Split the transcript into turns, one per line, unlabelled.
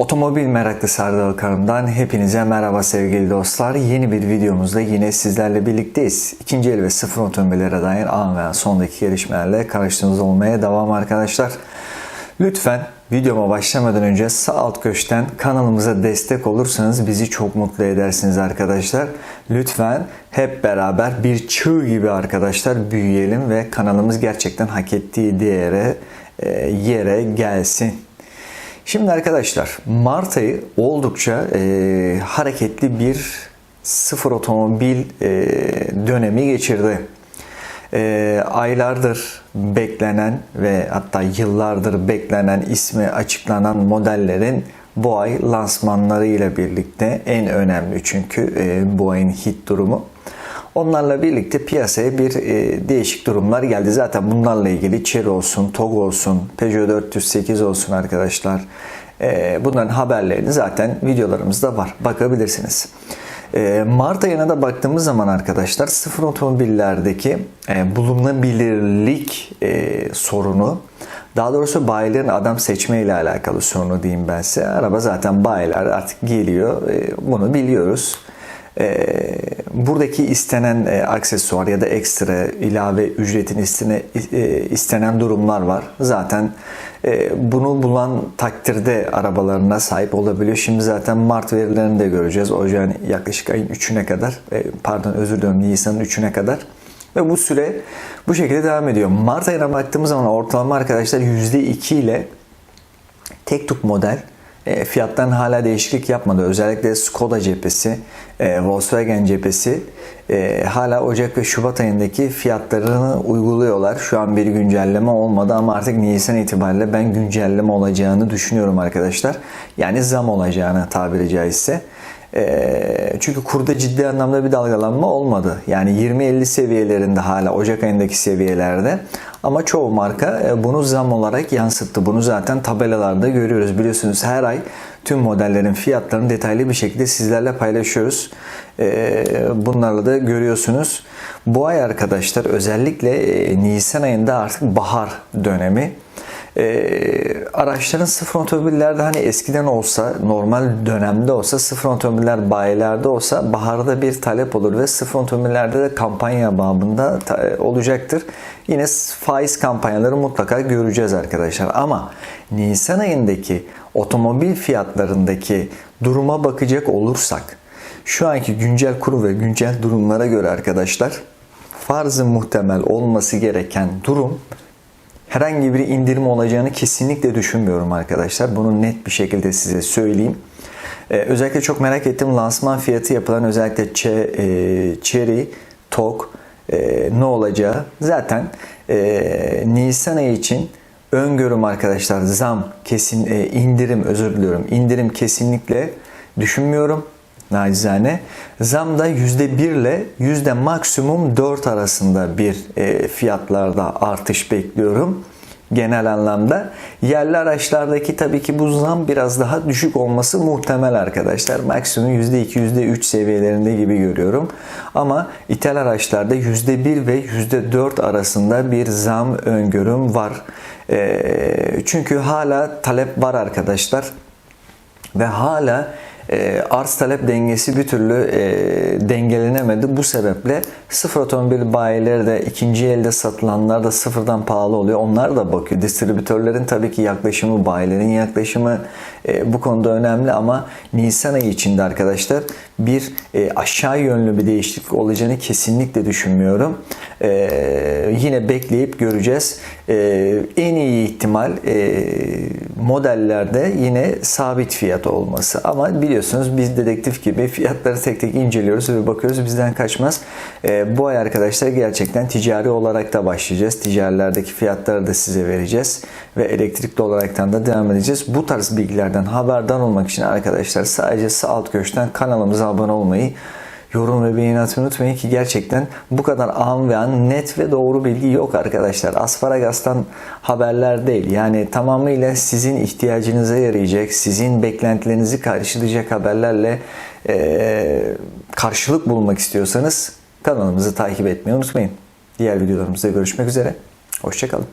Otomobil meraklı Serdal Karım'dan hepinize merhaba sevgili dostlar. Yeni bir videomuzda yine sizlerle birlikteyiz. İkinci el ve sıfır otomobillere dair an veya sondaki gelişmelerle karşınızda olmaya devam arkadaşlar. Lütfen videoma başlamadan önce sağ alt köşeden kanalımıza destek olursanız bizi çok mutlu edersiniz arkadaşlar. Lütfen hep beraber bir çığ gibi arkadaşlar büyüyelim ve kanalımız gerçekten hak ettiği değere, e, yere gelsin. Şimdi arkadaşlar Mart ayı oldukça e, hareketli bir sıfır otomobil e, dönemi geçirdi. E, aylardır beklenen ve hatta yıllardır beklenen ismi açıklanan modellerin bu ay lansmanları ile birlikte en önemli çünkü e, bu ayın hit durumu. Onlarla birlikte piyasaya bir e, değişik durumlar geldi. Zaten bunlarla ilgili Chery olsun, TOG olsun, Peugeot 408 olsun arkadaşlar. E, bunların haberlerini zaten videolarımızda var. Bakabilirsiniz. E, Mart ayına da baktığımız zaman arkadaşlar sıfır otomobillerdeki e, bulunabilirlik e, sorunu daha doğrusu bayilerin adam seçme ile alakalı sorunu diyeyim ben size. Araba zaten bayiler artık geliyor. E, bunu biliyoruz. E, buradaki istenen e, aksesuar ya da ekstra ilave ücretin istene, e, istenen durumlar var. Zaten e, bunu bulan takdirde arabalarına sahip olabiliyor. Şimdi zaten Mart verilerini de göreceğiz. Ocağın yaklaşık ayın 3'üne kadar, e, pardon özür diliyorum Nisan'ın 3'üne kadar. Ve bu süre bu şekilde devam ediyor. Mart ayına baktığımız zaman ortalama arkadaşlar %2 ile tek tük model e, fiyattan hala değişiklik yapmadı. Özellikle Skoda cephesi, e, Volkswagen cephesi e, hala Ocak ve Şubat ayındaki fiyatlarını uyguluyorlar. Şu an bir güncelleme olmadı ama artık Nisan itibariyle ben güncelleme olacağını düşünüyorum arkadaşlar. Yani zam olacağını tabiri caizse. Çünkü kurda ciddi anlamda bir dalgalanma olmadı. Yani 20-50 seviyelerinde hala Ocak ayındaki seviyelerde. Ama çoğu marka bunu zam olarak yansıttı. Bunu zaten tabelalarda görüyoruz. Biliyorsunuz her ay tüm modellerin fiyatlarını detaylı bir şekilde sizlerle paylaşıyoruz. Bunlarla da görüyorsunuz. Bu ay arkadaşlar özellikle Nisan ayında artık bahar dönemi. E, araçların sıfır otomobillerde hani eskiden olsa normal dönemde olsa sıfır otomobiller bayilerde olsa baharda bir talep olur ve sıfır otomobillerde de kampanya babında olacaktır. Yine faiz kampanyaları mutlaka göreceğiz arkadaşlar ama Nisan ayındaki otomobil fiyatlarındaki duruma bakacak olursak şu anki güncel kuru ve güncel durumlara göre arkadaşlar farzı muhtemel olması gereken durum herhangi bir indirim olacağını kesinlikle düşünmüyorum arkadaşlar. Bunu net bir şekilde size söyleyeyim. Ee, özellikle çok merak ettiğim lansman fiyatı yapılan özellikle Ç, e, Cherry, TOG e, ne olacağı zaten e, Nisan ayı için öngörüm arkadaşlar zam kesin e, indirim özür diliyorum indirim kesinlikle düşünmüyorum nacizane. Zam da %1 ile yüzde maksimum 4 arasında bir e, fiyatlarda artış bekliyorum genel anlamda. Yerli araçlardaki tabii ki bu zam biraz daha düşük olması muhtemel arkadaşlar. Maksimum %2, %3 seviyelerinde gibi görüyorum. Ama ithal araçlarda %1 ve %4 arasında bir zam öngörüm var. E, çünkü hala talep var arkadaşlar. Ve hala arz talep dengesi bir türlü e, dengelenemedi. Bu sebeple sıfır otomobil bayileri de ikinci elde satılanlar da sıfırdan pahalı oluyor. Onlar da bakıyor. Distribütörlerin tabii ki yaklaşımı, bayilerin yaklaşımı e, bu konuda önemli ama Nisan ayı içinde arkadaşlar bir e, aşağı yönlü bir değişiklik olacağını kesinlikle düşünmüyorum. E, yine bekleyip göreceğiz. E, en iyi ihtimal e, modellerde yine sabit fiyat olması ama biliyorsunuz biz dedektif gibi fiyatları tek tek inceliyoruz ve bakıyoruz bizden kaçmaz. Bu ay arkadaşlar gerçekten ticari olarak da başlayacağız. Ticarilerdeki fiyatları da size vereceğiz ve elektrikli olaraktan da devam edeceğiz. Bu tarz bilgilerden haberdar olmak için arkadaşlar sadece sağ alt köşeden kanalımıza abone olmayı yorum ve beğeni atmayı unutmayın ki gerçekten bu kadar an ve an net ve doğru bilgi yok arkadaşlar. Asparagas'tan haberler değil. Yani tamamıyla sizin ihtiyacınıza yarayacak, sizin beklentilerinizi karşılayacak haberlerle e, karşılık bulmak istiyorsanız kanalımızı takip etmeyi unutmayın. Diğer videolarımızda görüşmek üzere. Hoşçakalın.